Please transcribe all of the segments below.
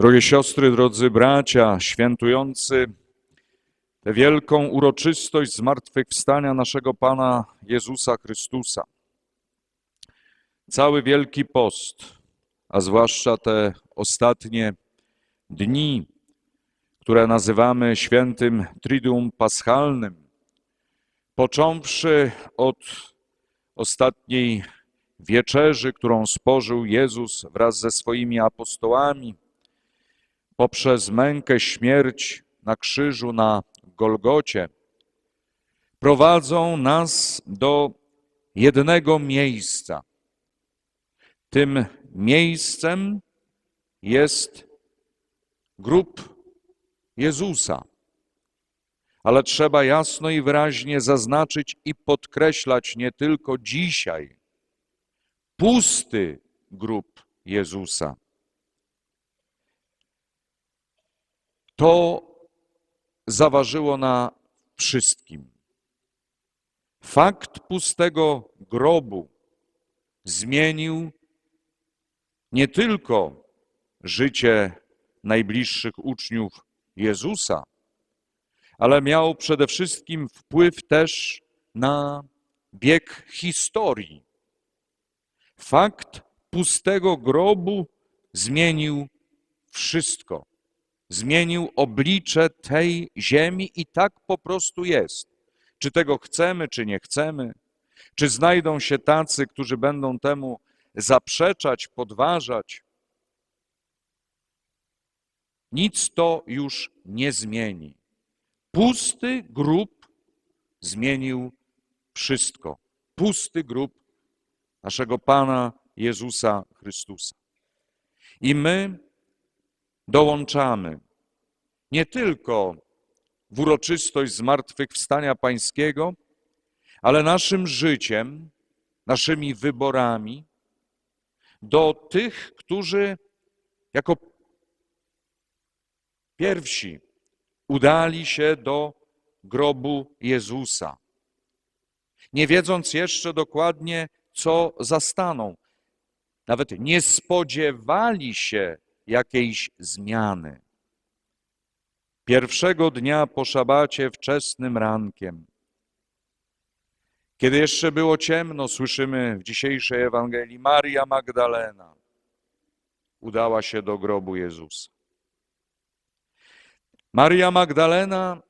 Drogie siostry, drodzy bracia, świętujący tę wielką uroczystość zmartwychwstania naszego Pana Jezusa Chrystusa. Cały Wielki Post, a zwłaszcza te ostatnie dni, które nazywamy świętym Triduum Paschalnym, począwszy od ostatniej wieczerzy, którą spożył Jezus wraz ze swoimi apostołami, poprzez mękę, śmierć na krzyżu na Golgocie, prowadzą nas do jednego miejsca. Tym miejscem jest grób Jezusa. Ale trzeba jasno i wyraźnie zaznaczyć i podkreślać nie tylko dzisiaj pusty grób Jezusa. To zaważyło na wszystkim. Fakt pustego grobu zmienił nie tylko życie najbliższych uczniów Jezusa, ale miał przede wszystkim wpływ też na bieg historii. Fakt pustego grobu zmienił wszystko. Zmienił oblicze tej ziemi i tak po prostu jest. Czy tego chcemy, czy nie chcemy, czy znajdą się tacy, którzy będą temu zaprzeczać, podważać. Nic to już nie zmieni. Pusty grób zmienił wszystko. Pusty grób naszego Pana Jezusa Chrystusa. I my dołączamy nie tylko w uroczystość zmartwychwstania Pańskiego, ale naszym życiem, naszymi wyborami do tych, którzy jako pierwsi udali się do grobu Jezusa, nie wiedząc jeszcze dokładnie, co zastaną. Nawet nie spodziewali się jakiejś zmiany. Pierwszego dnia po szabacie wczesnym rankiem, kiedy jeszcze było ciemno, słyszymy w dzisiejszej Ewangelii, Maria Magdalena udała się do grobu Jezusa. Maria Magdalena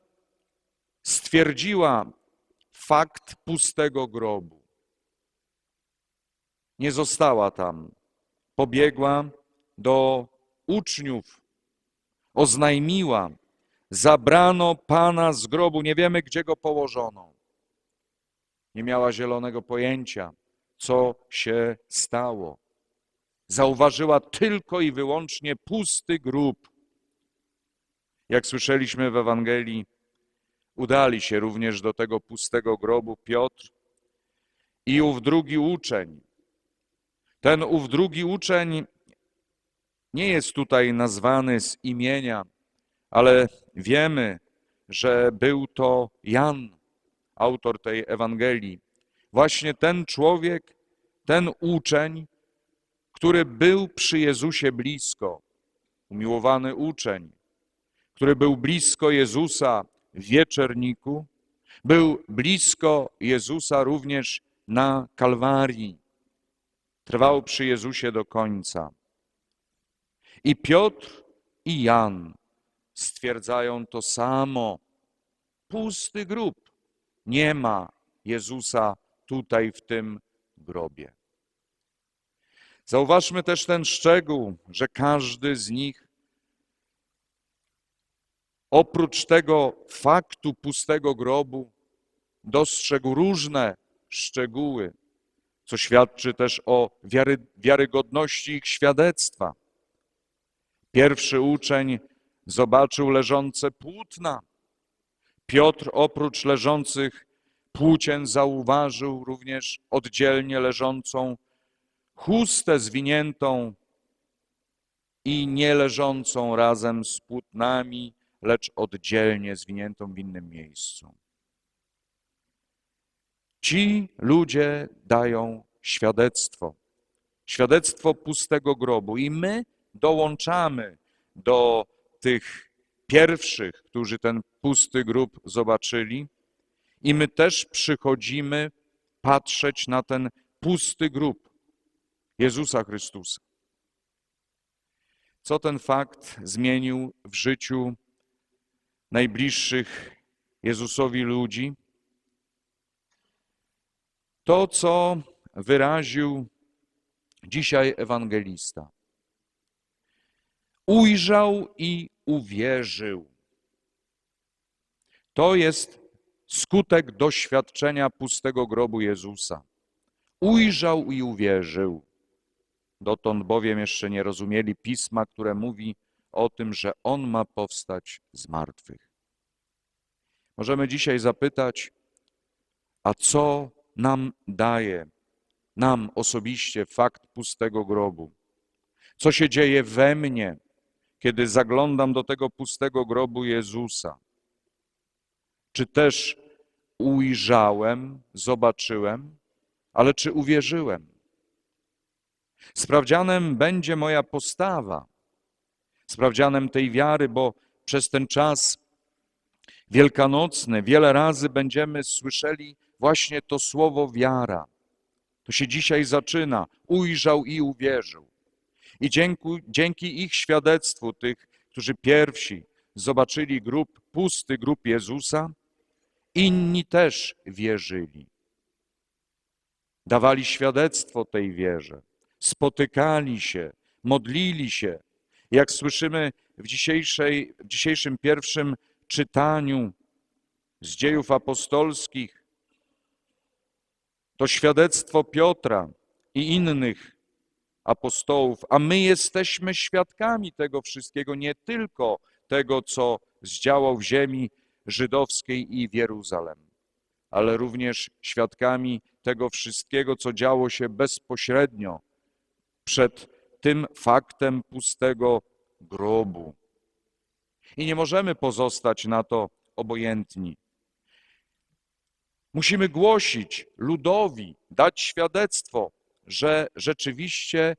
stwierdziła fakt pustego grobu. Nie została tam. Pobiegła do uczniów, oznajmiła, zabrano Pana z grobu, nie wiemy, gdzie go położono. Nie miała zielonego pojęcia, co się stało. Zauważyła tylko i wyłącznie pusty grób. Jak słyszeliśmy w Ewangelii, udali się również do tego pustego grobu Piotr i ów drugi uczeń. Ten ów drugi uczeń nie jest tutaj nazwany z imienia, ale wiemy, że był to Jan, autor tej Ewangelii. Właśnie ten człowiek, ten uczeń, który był przy Jezusie blisko, umiłowany uczeń, który był blisko Jezusa w wieczerniku, był blisko Jezusa również na Kalwarii. Trwał przy Jezusie do końca. I Piotr i Jan stwierdzają to samo. Pusty grób. Nie ma Jezusa tutaj w tym grobie. Zauważmy też ten szczegół, że każdy z nich oprócz tego faktu pustego grobu dostrzegł różne szczegóły, co świadczy też o wiary, wiarygodności ich świadectwa. Pierwszy uczeń zobaczył leżące płótna. Piotr oprócz leżących płócien zauważył również oddzielnie leżącą chustę zwiniętą i nie leżącą razem z płótnami, lecz oddzielnie zwiniętą w innym miejscu. Ci ludzie dają świadectwo, świadectwo pustego grobu i my dołączamy do tych pierwszych, którzy ten pusty grób zobaczyli, i my też przychodzimy patrzeć na ten pusty grób Jezusa Chrystusa. Co ten fakt zmienił w życiu najbliższych Jezusowi ludzi? To, co wyraził dzisiaj ewangelista. Ujrzał i uwierzył. To jest skutek doświadczenia pustego grobu Jezusa. Ujrzał i uwierzył. Dotąd bowiem jeszcze nie rozumieli pisma, które mówi o tym, że On ma powstać z martwych. Możemy dzisiaj zapytać, a co nam daje, nam osobiście, fakt pustego grobu? Co się dzieje we mnie, kiedy zaglądam do tego pustego grobu Jezusa? Czy też ujrzałem, zobaczyłem, ale czy uwierzyłem? Sprawdzianem będzie moja postawa, sprawdzianem tej wiary, bo przez ten czas wielkanocny wiele razy będziemy słyszeli właśnie to słowo wiara. To się dzisiaj zaczyna. Ujrzał i uwierzył. I dzięki, dzięki ich świadectwu, tych, którzy pierwsi zobaczyli grób, pusty grób Jezusa, inni też wierzyli. Dawali świadectwo tej wierze, spotykali się, modlili się. Jak słyszymy w, dzisiejszej, w dzisiejszym pierwszym czytaniu z dziejów apostolskich, to świadectwo Piotra i innych apostołów, a my jesteśmy świadkami tego wszystkiego, nie tylko tego, co zdziałał w ziemi żydowskiej i w Jeruzalem, ale również świadkami tego wszystkiego, co działo się bezpośrednio przed tym faktem pustego grobu. I nie możemy pozostać na to obojętni. Musimy głosić ludowi, dać świadectwo, że rzeczywiście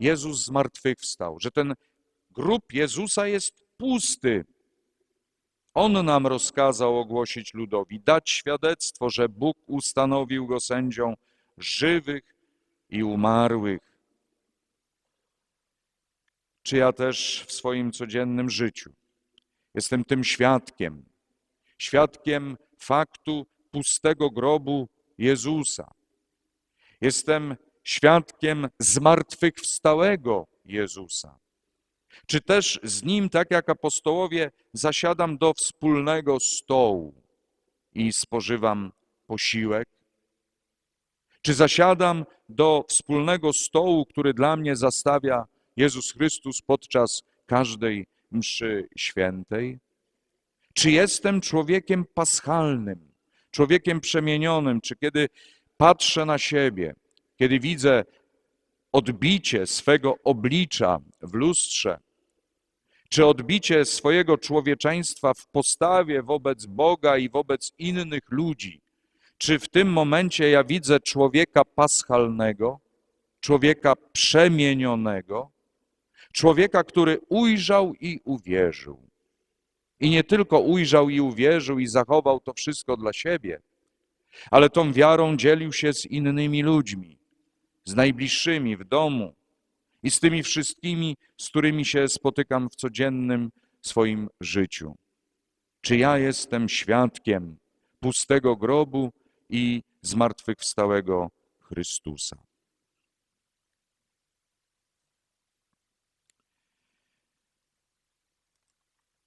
Jezus zmartwychwstał, że ten grób Jezusa jest pusty. On nam rozkazał ogłosić ludowi, dać świadectwo, że Bóg ustanowił go sędzią żywych i umarłych. Czy ja też w swoim codziennym życiu jestem tym świadkiem, świadkiem faktu pustego grobu Jezusa. Jestem świadkiem zmartwychwstałego Jezusa. Czy też z Nim, tak jak apostołowie, zasiadam do wspólnego stołu i spożywam posiłek? Czy zasiadam do wspólnego stołu, który dla mnie zastawia Jezus Chrystus podczas każdej mszy świętej? Czy jestem człowiekiem paschalnym, człowiekiem przemienionym, czy kiedy patrzę na siebie, kiedy widzę odbicie swego oblicza w lustrze, czy odbicie swojego człowieczeństwa w postawie wobec Boga i wobec innych ludzi, czy w tym momencie ja widzę człowieka paschalnego, człowieka przemienionego, człowieka, który ujrzał i uwierzył. I nie tylko ujrzał i uwierzył i zachował to wszystko dla siebie, ale tą wiarą dzielił się z innymi ludźmi, z najbliższymi w domu i z tymi wszystkimi, z którymi się spotykam w codziennym swoim życiu. Czy ja jestem świadkiem pustego grobu i zmartwychwstałego Chrystusa?